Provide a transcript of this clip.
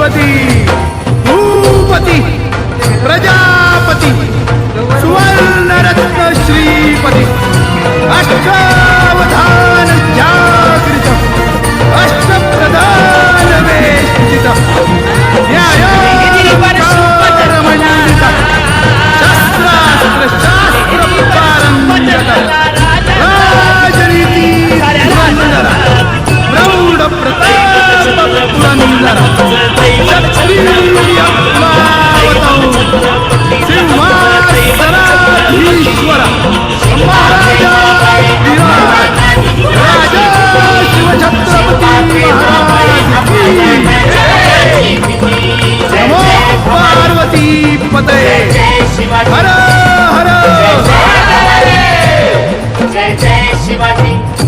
Tirupati. Shivaji. पदये हर। हर जय जय Shivaji.